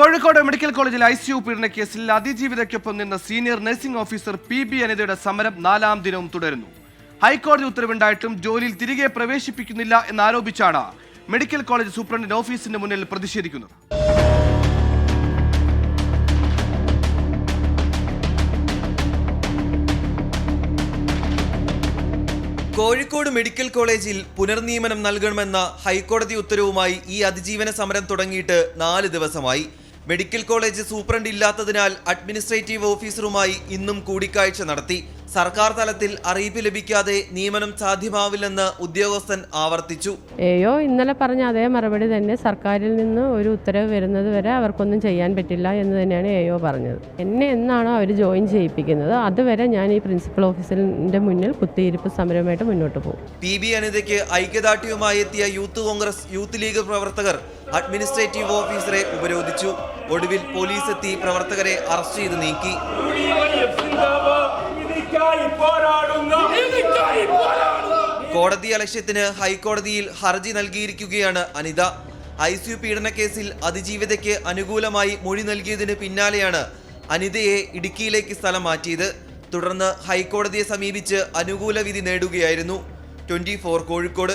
Kozhikode medical കോളേജിൽ I C U കേസിൽ അതിജീവിതയ്ക്കൊപ്പം നിന്ന senior nursing officer P B അനിതയുടെ സമരം നാലാം ദിനവും തുടരുന്നു. ഹൈക്കോടതി ഉത്തരവുണ്ടായിട്ടും ജോലിയിൽ തിരികെ പ്രവേശിപ്പിക്കുന്നില്ല എന്നാരോപിച്ചാണ് മെഡിക്കൽ കോളേജ് സൂപ്രണ്ടിന്റെ ഓഫീസിന് മുന്നിൽ പ്രതിഷേധിക്കുന്നത്. കോഴിക്കോട് മെഡിക്കൽ കോളേജിൽ പുനർനിയമനം നൽകണമെന്ന ഹൈക്കോടതി ഉത്തരവുമായി ഈ അതിജീവന സമരം തുടങ്ങിയിട്ട് നാല് ദിവസമായി. മെഡിക്കൽ കോളേജ് സൂപ്രണ്ട് ഇല്ലാത്തതിനാൽ അഡ്മിനിസ്ട്രേറ്റീവ് ഓഫീസറുമായി ഇന്നും കൂടിക്കാഴ്ച നടത്തി. സർക്കാർ തലത്തിൽ അറിയിപ്പ് ലഭിക്കാതെ നിയമനം സാധ്യമാവില്ലെന്ന് ഉദ്യോഗസ്ഥൻ ആവർത്തിച്ചു. എയോ ഇന്നലെ പറഞ്ഞ അതേ മറുപടി തന്നെ സർക്കാരിൽ നിന്ന് ഒരു ഉത്തരവ് വരുന്നത് വരെ അവർക്കൊന്നും ചെയ്യാൻ പറ്റില്ല എന്ന് തന്നെയാണ് എയോ പറഞ്ഞത്. എന്നെ എന്നാണോ അവർ ജോയിൻ ചെയ്യിപ്പിക്കുന്നത്? അതുവരെ ഞാൻ ഈ പ്രിൻസിപ്പൽ ഓഫീസിന്റെ മുന്നിൽ കുത്തിയിരിപ്പ് സമരമായിട്ട് മുന്നോട്ട് പോകും. പി ബി അനിതയ്ക്ക് ഐക്യദാർഢ്യവുമായി എത്തിയ യൂത്ത് കോൺഗ്രസ് യൂത്ത് ലീഗ് പ്രവർത്തകർ അഡ്മിനിസ്ട്രേറ്റീവ് ഓഫീസറെ ഉപരോധിച്ചു. ഒടുവിൽ പോലീസ് എത്തി പ്രവർത്തകരെ അറസ്റ്റ് ചെയ്ത് നീക്കി. പോരാടുന്ന കോടതി അലക്ഷ്യത്തിന് ഹൈക്കോടതിയിൽ ഹർജി നൽകിയിരിക്കുകയാണ് അനിത. ഐ സി യു പീഡനക്കേസിൽ അതിജീവിതയ്ക്ക് അനുകൂലമായി മൊഴി നൽകിയതിന് പിന്നാലെയാണ് അനിതയെ ഇടുക്കിയിലേക്ക് സ്ഥലം മാറ്റിയത്. തുടർന്ന് ഹൈക്കോടതിയെ സമീപിച്ച് അനുകൂല വിധി നേടുകയായിരുന്നു. ട്വന്റി കോഴിക്കോട്.